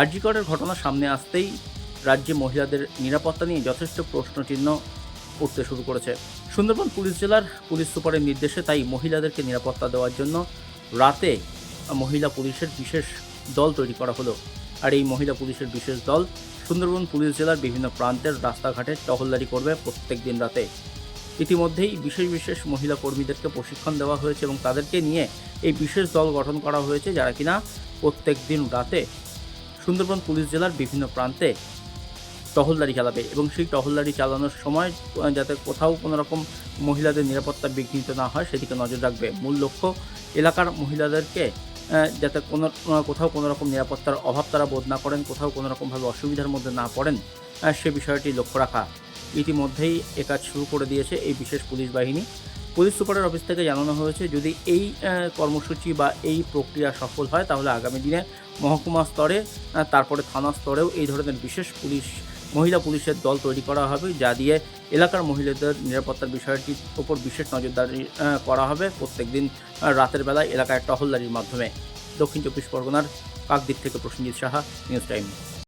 আরজিকরের ঘটনা সামনে আসতেই রাজ্যে মহিলাদের নিরাপত্তা নিয়ে যথেষ্ট প্রশ্নচিহ্ন উঠতে শুরু করেছে। সুন্দরবন পুলিশ জেলার পুলিশ সুপারের নির্দেশে তাই মহিলাদেরকে নিরাপত্তা দেওয়ার জন্য রাতে মহিলা পুলিশের বিশেষ দল তৈরি করা হলো। আর এই মহিলা পুলিশের বিশেষ দল সুন্দরবন পুলিশ জেলার বিভিন্ন প্রান্তের রাস্তাঘাটে টহলদারি করবে প্রত্যেক দিন রাতে। ইতিমধ্যেই বিশেষ বিশেষ মহিলা কর্মীদেরকে প্রশিক্ষণ দেওয়া হয়েছে এবং তাদেরকে নিয়ে এই বিশেষ দল গঠন করা হয়েছে যারা কিনা প্রত্যেক দিন রাতে সুন্দরবন পুলিশ জেলার বিভিন্ন প্রান্তে টহলদারি চালাবে এবং সেই টহলদারি চালানোর সময় যাতে কোথাও কোনো রকম মহিলাদের নিরাপত্তা বিঘ্নিত না হয়, সেদিকে নজর রাখবে। মূল লক্ষ্য, এলাকার মহিলাদেরকে যাতে কোনো কোথাও কোনো রকম নিরাপত্তার অভাব তারা বোধ না করেন, কোথাও কোনো রকমভাবে অসুবিধার মধ্যে না পড়েন সে বিষয়টি লক্ষ্য রাখা। ইতিমধ্যেই এ কাজ শুরু করে দিয়েছে এই বিশেষ পুলিশ বাহিনী। পুলিশ সুপারের অফিস থেকে জানানো হয়েছে, যদি এই কর্মসূচি বা এই প্রক্রিয়া সফল হয়, তাহলে আগামী দিনে মহকুমা স্তরে তারপরে থানা স্তরেও এই ধরনের বিশেষ পুলিশ, মহিলা পুলিশের দল তৈরি করা হবে, যা দিয়ে এলাকার মহিলাদের নিরাপত্তার বিষয়টির ওপর বিশেষ নজরদারি করা হবে প্রত্যেক দিন রাতের বেলায় এলাকায় টহলদারির মাধ্যমে। দক্ষিণ চব্বিশ পরগনার কাকদ্বীপ থেকে প্রসেনজিৎ সাহা, নিউজ টাইম।